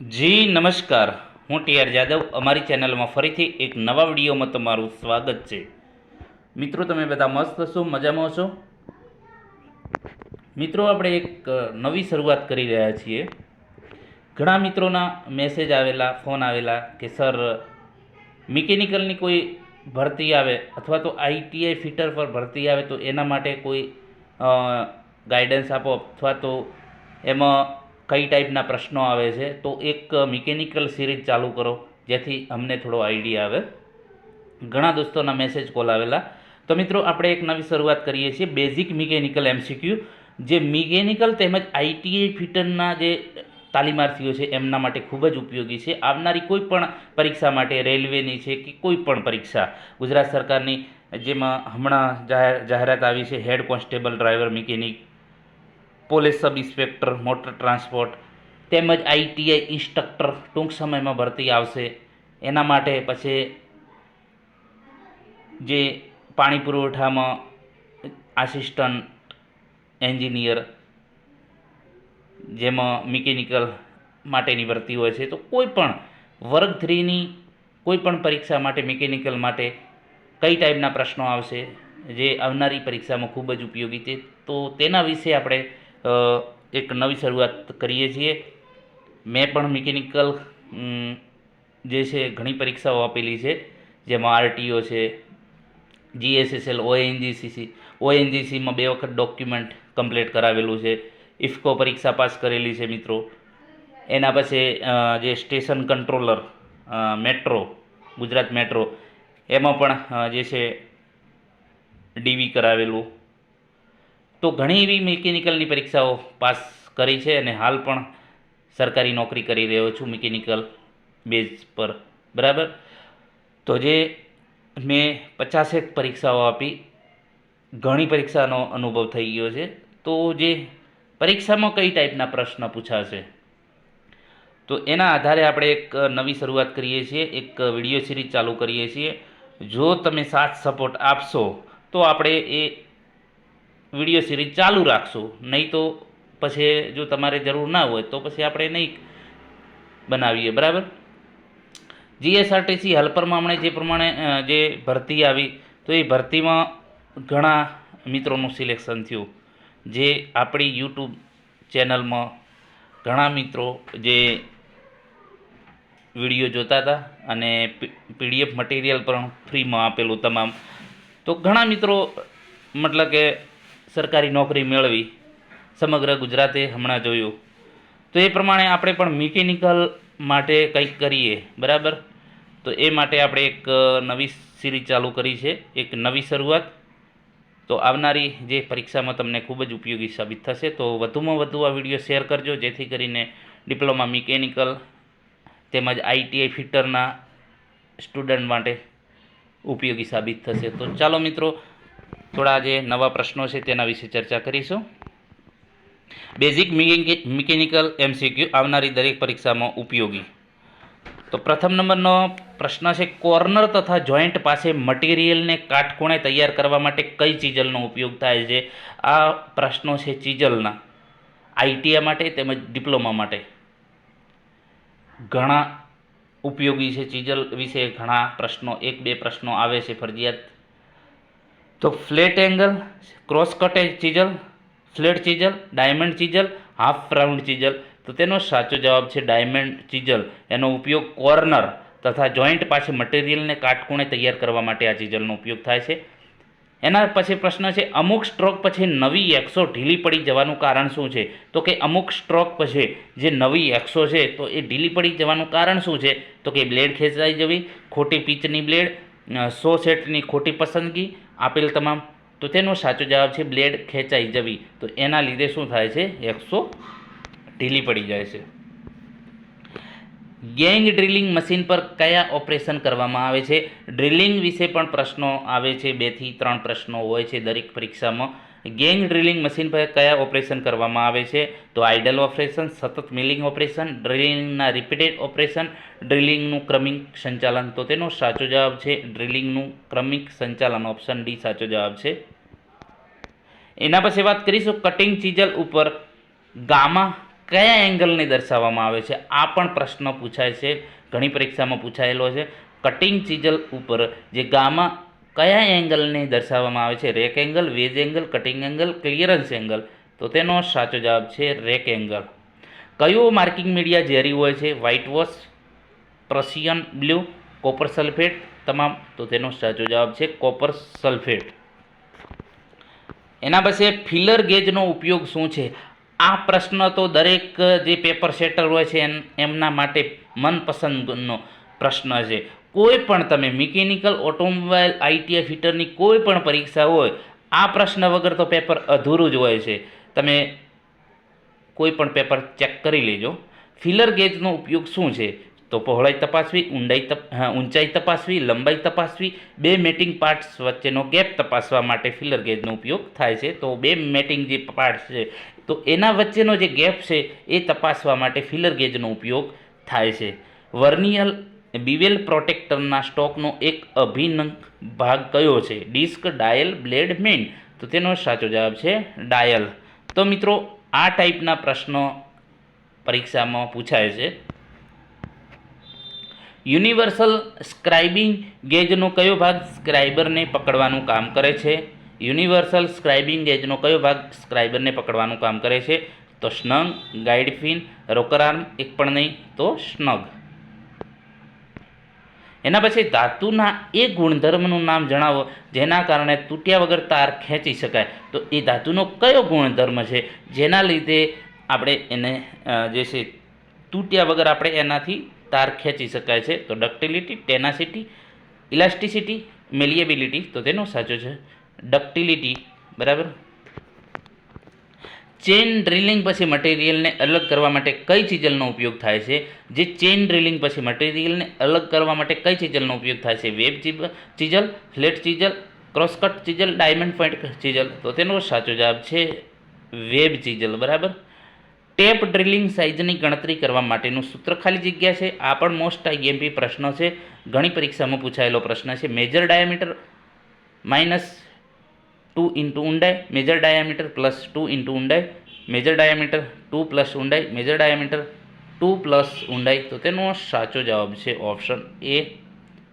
જી, નમસ્કાર. હું T R Jadav. અમારી ચેનલમાં ફરીથી એક નવા વિડીયોમાં તમારું સ્વાગત છે. મિત્રો, તમે બધા મસ્ત હશો? મજામાં હશો? મિત્રો, આપણે એક નવી શરૂઆત કરી રહ્યા છીએ. ઘણા મિત્રોના મેસેજ આવેલા ફોન આવેલા કે સર મિકેનિકલની કોઈ ભરતી આવે અથવા તો આઈટીઆઈ ફિટર પર ભરતી આવે તો એના માટે કોઈ ગાઈડન્સ આપો અથવા તો એમાં કઈ ટાઈપના પ્રશ્નો આવે છે, તો એક મિકેનિકલ સિરીઝ ચાલુ કરો, જેથી અમને થોડો આઈડિયા આવે. ઘણા દોસ્તોના મેસેજ કોલ આવેલા. તો મિત્રો, આપણે એક નવી શરૂઆત કરીએ છીએ, બેઝિક મિકેનિકલ એમસીક્યુ જે મિકેનિકલ તેમજ આઈટીઆઈ ફિટરના જે તાલીમાર્થીઓ છે, એમના માટે ખૂબ જ ઉપયોગી છે. આવનારી કોઈ પણ પરીક્ષા માટે, રેલવેની છે કે કોઈ પણ પરીક્ષા, ગુજરાત સરકારની જેમાં હમણાં જાહેર જાહેરાત આવી છે, head constable driver mechanic police sub inspector, motor transport તેમજ આઈટીઆઈ ઇન્સ્ટ્રક્ટર ટૂંક સમયમાં ભરતી આવશે. એના માટે પછી જે પાણી પુરવઠામાં આસિસ્ટન્ટ એન્જિનિયર જેમાં મિકેનિકલ માટેની ભરતી હોય છે, તો કોઈ પણ વર્ગ થ્રીની કોઈ પણ પરીક્ષા માટે, મિકેનિકલ માટે કઈ ટાઈપના પ્રશ્નો આવશે, જે આવનારી પરીક્ષામાં ખૂબ જ ઉપયોગી છે, તો તેના વિશે આપણે એક નવી શરૂઆત કરીએ છીએ. મેં પણ મિકેનિકલ જે છે ઘણી પરીક્ષાઓ આપેલી છે. જેમાં આરટીઓ છે, જીએસએસએલ, ઓએનજીસીસી, ઓએનજીસીમાં બે વખત ડોક્યુમેન્ટ કમ્પ્લીટ કરાવેલું છે. ઇફકો પરીક્ષા પાસ કરેલી છે મિત્રો. એના પછી જે station controller metro, Gujarat metro, એમાં પણ જે છે, ડીવી કરાવેલું. તો ઘણી એવી મિકેનિકલની પરીક્ષાઓ પાસ કરી છે અને હાલ પણ સરકારી નોકરી કરી રહ્યો છું મિકેનિકલ બેઝ પર. બરાબર? તો જે મેં પચાસેક પરીક્ષાઓ આપી, ઘણી પરીક્ષાનો અનુભવ થઈ ગયો છે. તો જે પરીક્ષામાં કઈ ટાઈપના પ્રશ્ન પૂછાશે? તો એના આધારે આપણે એક નવી શરૂઆત કરીએ છીએ, એક વીડિયો સિરીઝ ચાલુ કરીએ છીએ. જો તમે સાથ સપોર્ટ આપશો, તો આપણે એ વીડિયો સિરીઝ ચાલુ રાખશું. નહીં તો પછી જો તમારે જરૂર ના હોય તો પછી આપણે નહીં બનાવીએ, બરાબર? જીએસઆરટીસી હેલ્પરમાં હમણાં જે પ્રમાણે જે ભરતી આવી, તો એ ભરતીમાં ઘણા મિત્રોનું સિલેક્શન થયું. જે આપણી યુટ્યુબ ચેનલમાં ઘણા મિત્રો જે વીડિયો જોતા હતા અને પીડીએફ મટીરિયલ પણ ફ્રીમાં આપેલું તમામ. તો ઘણા મિત્રો, મતલબ કે સરકારી નોકરી મેળવી સમગ્ર ગુજરાતે હમણાં જોયું. તો એ પ્રમાણે આપણે પણ મિકેનિકલ માટે કંઈક કરીએ, બરાબર? તો એ માટે આપણે એક નવી સિરીઝ ચાલુ કરી છે, એક નવી શરૂઆત. તો આવનારી જે પરીક્ષામાં તમને ખૂબ જ ઉપયોગી સાબિત થશે, તો વધુમાં વધુ આ વીડિયો શેર કરજો, જેથી કરીને ડિપ્લોમા મિકેનિકલ તેમજ આઈટીઆઈ ફિટરના સ્ટુડન્ટ માટે ઉપયોગી સાબિત થશે. તો ચાલો મિત્રો થોડા જે નવા પ્રશ્નો છે તેના વિશે ચર્ચા કરીશું. બેઝિક મિકેનિકલ એમસીક્યુ આવનારી દરેક પરીક્ષામાં ઉપયોગી. તો પ્રથમ નંબરનો પ્રશ્ન છે કોર્નર તથા જોઈન્ટ પાસે મટીરિયલને કાટખૂણે તૈયાર કરવા માટે કઈ ચીજલનો ઉપયોગ થાય છે? આ પ્રશ્નો છે ચીજલના. આઈટીઆઈ માટે તેમજ ડિપ્લોમા માટે. ઘણા ઉપયોગી છે ચીજલ વિશે ઘણા પ્રશ્નો. એક બે પ્રશ્નો આવે છે ફરજિયાત. તો flat angle cross કટેજ chisel flat chisel diamond chisel half round chisel તો તેનો સાચો જવાબ છે ડાયમંડ ચીજલ એનો ઉપયોગ કોર્નર તથા જોઈન્ટ પાસે મટીરિયલને કાટકૂણે તૈયાર કરવા માટે આ ચીજલનો ઉપયોગ થાય છે. એના પછી પ્રશ્ન છે, અમુક સ્ટ્રોક પછી નવી એક્સો ઢીલી પડી જવાનું કારણ શું છે? તો કે અમુક સ્ટ્રોક પછી જે નવી એક્સો છે, તો એ ઢીલી પડી જવાનું કારણ શું છે? તો કે બ્લેડ ખેંચાઈ જવી, ખોટી પીચની બ્લેડ સો સેટની ખોટી પસંદગી આપેલ તમામ. તો તેનો સાચો જવાબ છે બ્લેડ ખેંચાઈ જવી. તો એના લીધે શું થાય છે? એકસો ઢીલી પડી જાય છે. ગેંગ ડ્રિલિંગ મશીન પર કયા ઓપરેશન કરવામાં આવે છે? ડ્રિલિંગ વિશે પણ પ્રશ્નો આવે છે. બેથી ત્રણ પ્રશ્નો હોય છે દરેક પરીક્ષામાં. ગેંગ ડ્રિલિંગ મશીન પર કયા ઓપરેશન કરવામાં આવે છે? તો આઇડલ ઓપરેશન, સતત મિલિંગ ઓપરેશન, ડ્રિલિંગના રિપીટેડ ઓપરેશન, ડ્રિલિંગનું ક્રમિક સંચાલન. તો તેનો સાચો જવાબ છે ડ્રિલિંગનું ક્રમિક સંચાલન. ઓપ્શન ડી સાચો જવાબ છે. એના પછી વાત કરીશું કટિંગ ચીજલ ઉપર. ગામા કયા એંગલને દર્શાવવામાં આવે છે? આ પણ પ્રશ્ન પૂછાય છે. ઘણી પરીક્ષામાં પૂછાયેલો છે. કટિંગ ચીજલ ઉપર, જે ગામા કયા એંગલને દર્શાવવામાં આવે છે? Rake angle, wedge angle, cutting angle, clearance angle? તો તેનો સાચો જવાબ છે રેક એંગલ. કયું માર્કિંગ મીડિયા ઝેરી હોય છે? White wash Prussian, blue, copper sulphate? તમામ. તો તેનો સાચો જવાબ છે કોપર સલ્ફેટ. એના પછી ફિલર ગેજનો ઉપયોગ શું છે? આ પ્રશ્ન તો દરેક જે પેપર સેટર હોય છે, એમ- એમના માટે મનપસંદનો પ્રશ્ન છે. કોઈ પણ તમે મિકેનિકલ, ઓટોમોબાઈલ આઈટીએફ હીટરની કોઈ પણ પરીક્ષા હોય, આ પ્રશ્ન વગર તો પેપર અધૂરું જ હોય છે. તમે કોઈ પણ પેપર ચેક કરી લેજો. ફિલર ગેજનો ઉપયોગ શું છે? તો પહોળાઈ તપાસવી, ઊંડાઈ ઊંચાઈ તપાસવી, લંબાઈ તપાસવી, બે મેટિંગ પાર્ટ્સ વચ્ચેનો ગેપ તપાસવા માટે ફિલર ગેજનો ઉપયોગ થાય છે. તો બે મેટિંગ જે પાર્ટ્સ છે, તો એના વચ્ચેનો જે ગેપ છે, એ તપાસવા માટે ફિલર ગેજનો ઉપયોગ થાય છે. વર્નિયલ બિવેલ પ્રોટેક્ટરના સ્ટોકનો એક અભિન્ન ભાગ કયો છે? ડિસ્ક, ડાયલ, બ્લેડ મેન તો તેનો સાચો જવાબ છે ડાયલ. તો મિત્રો, આ ટાઈપના પ્રશ્નો પરીક્ષામાં પૂછાય છે. યુનિવર્સલ સ્ક્રાઇબિંગ ગેજનો કયો ભાગ સ્ક્રાઇબરને પકડવાનું કામ કરે છે? યુનિવર્સલ સ્ક્રાઇબિંગ ગેજનો કયો ભાગ સ્ક્રાઇબરને પકડવાનું કામ કરે છે? તો સ્નગ ગાઈડફિન રોકર એક પણ નહીં, તો સ્નગ. એના પછી ધાતુના એ ગુણધર્મનું નામ જણાવો, જેના કારણે તૂટ્યા વગર તાર ખેંચી શકાય. તો એ ધાતુનો કયો ગુણધર્મ છે? જેના લીધે આપણે એને જે છે, તૂટ્યા વગર આપણે એનાથી તાર ખેંચી શકાય છે. તો ડક્ટિલિટી, ટેનાસિટી, ઇલાસ્ટિસિટી, મેલિએબિલિટી, તો તેનો સાચો છે. ડક્ટિલિટી, બરાબર? ચેન ડ્રિલિંગ પછી મટીરિયલને અલગ કરવા માટે કઈ ચીજલનો ઉપયોગ થાય છે? જે ચેન ડ્રિલિંગ પછી મટીરિયલને અલગ કરવા માટે કઈ ચીજલનો ઉપયોગ થાય છે? Web chisel, flat chisel, crosscut chisel, diamond point chisel. તો તેનો સાચો જવાબ છે વેબ ચીજલ, બરાબર? ટેપ ડ્રિલિંગ સાઇઝની ગણતરી કરવા માટેનું સૂત્ર ખાલી જગ્યા છે. આ પણ મોસ્ટ આઈએમપી પ્રશ્ન છે. ઘણી પરીક્ષામાં પૂછાયેલો પ્રશ્ન છે. Major diameter minus two into ઊંડાઈ major diameter plus two into ઊંડાઈ મેજર ડાયામીટર ટુ પ્લસ ઊંડાઈ મેજર ડાયામીટર ટુ પ્લસ ઊંડાઈ તો તેનો સાચો જવાબ છે ઓપ્શન એ.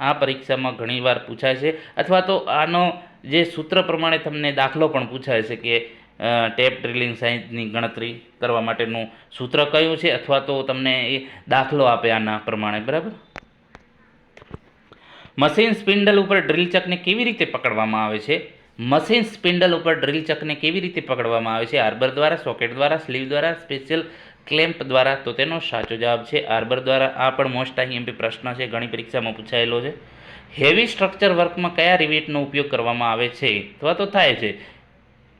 આ પરીક્ષામાં ઘણીવાર પૂછાય છે. અથવા તો આનો જે સૂત્ર પ્રમાણે તમને દાખલો પણ પૂછાય છે કે ટેપ ડ્રિલિંગ સાઇન્સની ગણતરી કરવા માટેનું સૂત્ર કયું છે? અથવા તો તમને એ દાખલો આપે આના પ્રમાણે, બરાબર? મશીન સ્પિન્ડલ ઉપર ડ્રિલ ચકને કેવી રીતે પકડવામાં આવે છે? મશીન સ્પિન્ડલ ઉપર ડ્રિલ ચકને કેવી રીતે પકડવામાં આવે છે? આર્બર દ્વારા સોકેટ દ્વારા સ્લીવ દ્વારા સ્પેશિયલ ક્લેમ્પ દ્વારા? તો તેનો સાચો જવાબ છે આર્બર દ્વારા. આ પણ મોસ્ટ આઈએમપી પ્રશ્ન છે. ઘણી પરીક્ષામાં પૂછાયેલો છે. હેવી સ્ટ્રક્ચર વર્કમાં કયા રિવેટનો ઉપયોગ કરવામાં આવે છે? અથવા તો થાય છે.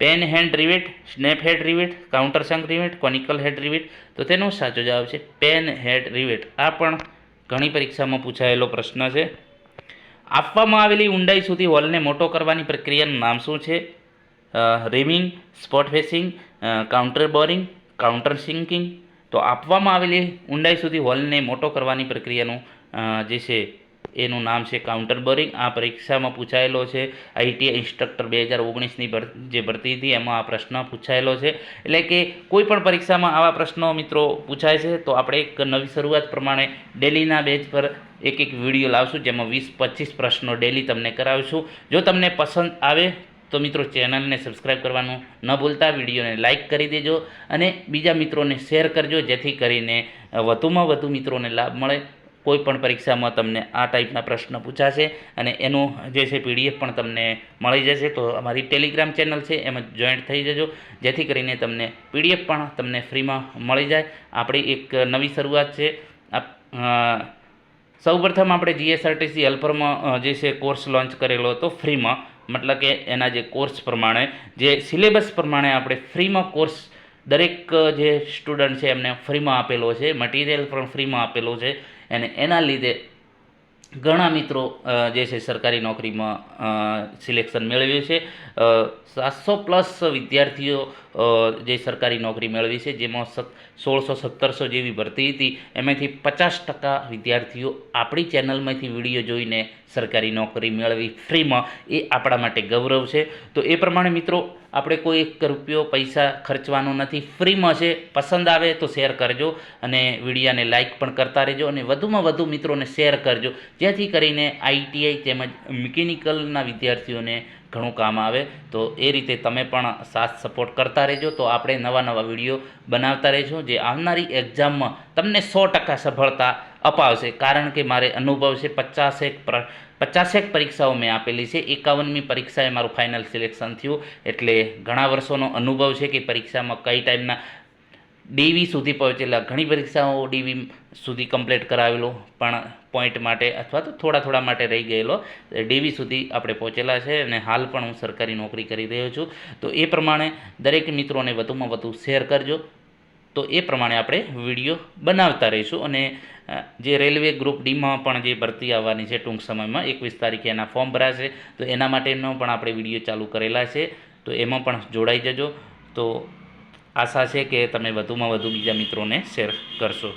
Pan hand rivet snap head rivet counter sunk rivet conical head rivet તો તેનો સાચો જવાબ છે પેન હેડ રિવેટ આ પણ ઘણી પરીક્ષામાં પૂછાયેલો પ્રશ્ન છે. આપવામાં આવેલી ઊંડાઈ સુધી હોલને મોટો કરવાની પ્રક્રિયાનું નામ શું છે? Reaming, spot facing counter boring, counter sinking. તો આપવામાં આવેલી ઊંડાઈ સુધી હોલને મોટો કરવાની પ્રક્રિયાનું જે છે એનું નામ છે કાઉન્ટર બોરિંગ આ પરીક્ષામાં પૂછાયેલો છે આઈટીઆઈ ઇન્સ્ટ્રક્ટર બે હજાર ઓગણીસની જે ભરતી હતી, એમાં આ પ્રશ્ન પૂછાયેલો છે. એટલે કે કોઈ પણ પરીક્ષામાં આવા પ્રશ્નો મિત્રો પૂછાય છે, તો આપણે એક નવી શરૂઆત પ્રમાણે ડેલીના બેચ પર એક એક વીડિયો લાવશું, જેમાં વીસ પચીસ પ્રશ્નો ડેલી તમને કરાવીશું. જો તમને પસંદ આવે, તો મિત્રો ચેનલને સબસ્ક્રાઈબ કરવાનું ન ભૂલતા, વિડીયોને લાઇક કરી દેજો અને બીજા મિત્રોને શેર કરજો, જેથી કરીને વધુમાં વધુ મિત્રોને લાભ મળે. કોઈ પણ પરીક્ષામાં તમને આ ટાઈપના પ્રશ્ન પૂછાશે અને એનું જે છે પીડીએફ પણ તમને મળી જશે. તો અમારી ટેલિગ્રામ ચેનલ છે, એમાં જોઈન્ટ થઈ જજો. જેથી કરીને તમને પીડીએફ પણ તમને ફ્રીમાં મળી જાય. આપણી એક નવી શરૂઆત છે. સૌપ્રથમ આપણે જીએસઆરટીસી હેલ્પરમાં જે છે કોર્સ લોન્ચ કરેલો હતો ફ્રીમાં. મતલબ કે એના જે કોર્સ પ્રમાણે, જે સિલેબસ પ્રમાણે આપણે ફ્રીમાં કોર્સ દરેક જે સ્ટુડન્ટ છે એમને ફ્રીમાં આપેલો છે. મટીરિયલ પણ ફ્રીમાં આપેલો છે. અને એના લીધે ઘણા મિત્રો જે છે સરકારી નોકરીમાં સિલેક્શન મેળવ્યું છે. સાતસો પ્લસ વિદ્યાર્થીઓ જે સરકારી નોકરી મેળવી છે, જેમાં સોળસો સત્તરસો જેવી ભરતી હતી. એમાંથી પચાસ ટકા વિદ્યાર્થીઓ આપણી ચેનલમાંથી વીડિયો જોઈને સરકારી નોકરી મેળવી ફ્રીમાં. એ આપણા માટે ગૌરવ છે. તો એ પ્રમાણે મિત્રો આપણે કોઈ એક રૂપિયો પૈસા ખર્ચવાનો નથી. ફ્રીમાં છે, પસંદ આવે તો શેર કરજો અને વિડીયાને લાઇક પણ કરતા રહેજો અને વધુમાં વધુ મિત્રોને શેર કરજો. જેથી કરીને આઈટીઆઈ તેમજ મિકેનિકલના વિદ્યાર્થીઓને ઘણું કામ આવે. તો એ રીતે તમે પણ સાથ સપોર્ટ કરતા રહેજો. તો આપણે નવા નવા વીડિયો બનાવતા રહીશું. જે આવનારી એક્ઝામમાં તમને સો ટકા સફળતા અપાવશે. કારણ કે મારે અનુભવ છે પચાસેક પચાસેક પરીક્ષાઓ મેં આપેલી છે. એકાવનમી પરીક્ષાએ મારું ફાઇનલ સિલેક્શન થયું. એટલે ઘણા વર્ષોનો અનુભવ છે કે પરીક્ષામાં કઈ ટાઈમના ડીવી સુધી પહોંચેલા ઘણી પરીક્ષાઓ ડીવી સુધી કમ્પ્લીટ કરાવેલો, પણ પોઈન્ટ માટે અથવા તો થોડા થોડા માટે રહી ગયેલો. ડીવી સુધી આપણે પહોંચેલા છે અને હાલ પણ હું સરકારી નોકરી કરી રહ્યો છું. તો એ પ્રમાણે દરેક મિત્રોને વધુમાં વધુ શેર કરજો. તો એ પ્રમાણે આપણે વીડિયો બનાવતા રહીશું અને જે રેલવે ગ્રુપ ડીમાં પણ જે ભરતી આવવાની છે ટૂંક સમયમાં, એકવીસ તારીખે એના ફોર્મ ભરાશે, તો એના માટેનો પણ આપણે વીડિયો ચાલુ કરેલા છે, તો એમાં પણ જોડાઈ જજો. તો આશા છે કે તમે વધુમાં વધુ બીજા મિત્રોને શેર કરશો.